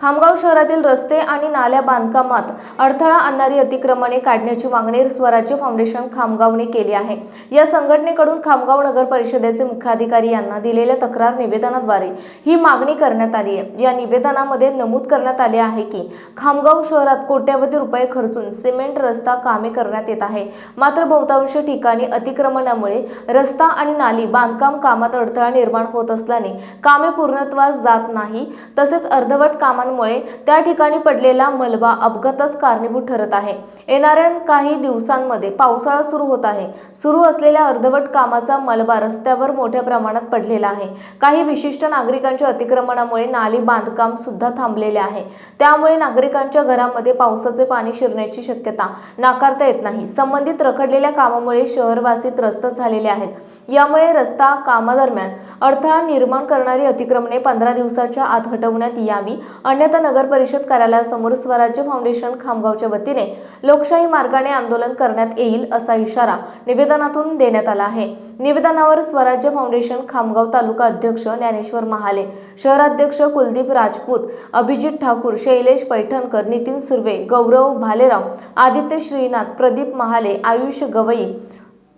खामगाव शहरातील रस्ते आणि नाल्या बांधकामात अडथळा आणणारी अतिक्रमणे काढण्याची मागणी स्वराज्य फाउंडेशन खामगावने केली आहे. या संघटनेकडून खामगाव नगर परिषदेचे मुख्याधिकारी यांना दिलेल्या तक्रार निवेदनाद्वारे ही मागणी करण्यात आली आहे. या निवेदनामध्ये नमूद करण्यात आले आहे की खामगाव शहरात कोट्यवधी रुपये खर्चून सिमेंट रस्ता कामे करण्यात येत आहे. मात्र बहुतांश ठिकाणी अतिक्रमणामुळे रस्ता आणि नाली बांधकाम कामात अडथळा निर्माण होत असल्याने कामे पूर्णत्वास जात नाही. तसेच अर्धवट कामांमुळे त्या ठिकाणी पडलेला मलबा अपघातास कारणीभूत ठरत आहे. येणाऱ्या काही दिवसांमध्ये पावसाळा सुरू होत आहे. सुरू असलेल्या अर्धवट कामाचा मलबा रस्त्यावर मोठ्या प्रमाणात पडलेला आहे. काही विशिष्ट नागरिकांच्या अतिक्रमणामुळे नाली बांधकाम सुद्धा थांबलेले आहे. त्यामुळे नागरिकांच्या घरामध्ये पावसाचे पाणी शिरण्याची शक्यता नाकारता येत नाही. संबंधित रखडलेल्या कामामुळे शहरवासी त्रस्त झालेले आहेत. यामुळे रस्ता कामादरम्यान अडथळा निर्माण करणारी अतिक्रमणे पंधरा दिवसाच्या आत हटवण्यात यावी अन्यथा नगर परिषद कार्यालयासमोर स्वराज्य फाउंडेशन खामगावच्या वतीने लोकशाही मार्गाने आंदोलन करण्यात येईल असा इशारा निवेदनातून देण्यात आला आहे. निवेदनावर स्वराज्य फाउंडेशन खामगाव तालुका अध्यक्ष ज्ञानेश्वर महाले शहराध्यक्ष कुलदीप राजपूत अभिजित ठाकूर शैलेश पैठणकर नितीन सुर्वे गौरव भालेराव आदित्य श्रीनाथ प्रदीप महाले आयुष गवई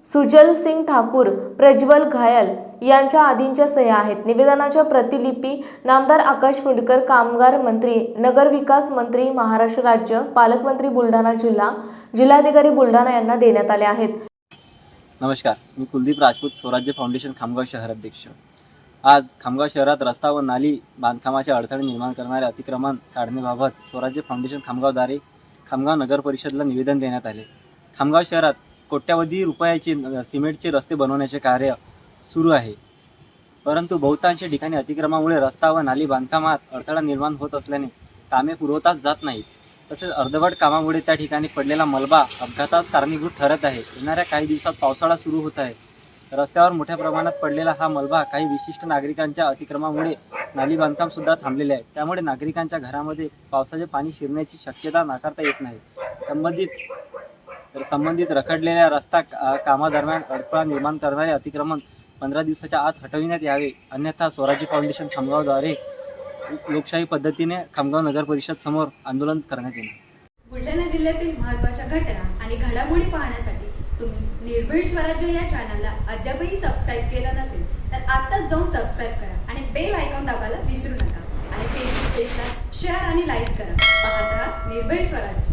सुजल सिंग ठाकूर प्रज्वल घायल यांच्या आदींच्या सह्या आहेत. निवेदनाच्या प्रतिलिपी नामदार आकाश फुंडकर कामगार मंत्री नगरविकास मंत्री महाराष्ट्र राज्य पालकमंत्री बुलढाणा जिल्हा जिल्हाधिकारी बुलढाणा यांना देण्यात आले आहेत. नमस्कार मी कुलदीप राजपूत स्वराज्य फाउंडेशन खामगाव शहराध्यक्ष आज खामगाव शहरात रस्ता व नाली बांधकामाच्या अडथळे निर्माण करणारे अतिक्रमण काढण्याबाबत स्वराज्य फाउंडेशन खामगावद्वारे खामगाव नगर परिषदला निवेदन देण्यात आले. खामगाव शहरात कोट्यावधी रुपयाचे सिमेंटचे रस्ते बनवण्याचे कार्य सुरू आहे. परंतु बहुतांश ठिकाणी अतिक्रमणामुळे रस्ता व नाली बांधकामात अडथळा निर्माण होत असल्याने कामे पुरवताच जात नाहीत. तसेच अर्धवट कामामुळे त्या ठिकाणी पडलेला मलबा अपघातास कारणीभूत ठरत आहे. येणाऱ्या काही दिवसात पावसाळा सुरू होत आहे. रस्त्यावर मोठ्या प्रमाणात पडलेला हा मलबा काही विशिष्ट नागरिकांच्या अतिक्रमामुळे नाली बांधकाम सुद्धा थांबलेले आहे. त्यामुळे नागरिकांच्या घरामध्ये पावसाचे पाणी शिरण्याची शक्यता नाकारता येत नाही. संबंधित तर संबंधित रखडलेल्या रस्ता कामादरम्यान अडथळा निर्माण करणारे अतिक्रमण पंधरा दिवसाच्या आत हटविण्यात यावे. अन्यथा स्वराज्य फाउंडेशन खामगावद्वारे लोकशाही पद्धतीने खामगाव नगर परिषद समोर आंदोलन करण्यात येणार. बुलढाणा जिल्ह्यातील महत्त्वाच्या घटना आणि घडामोडी पाहण्यासाठी तुम्ही निर्भीड स्वराज्य या चॅनलला अद्यापही सबस्क्राईब केलं नसेल तर आत्ताच जाऊन सबस्क्राईब करा आणि बेल आयकॉन दाबायला विसरू नका. आणि फेसबुक पेजला शेअर आणि लाईक करा. पाहत राहा निर्भीड स्वराज्य.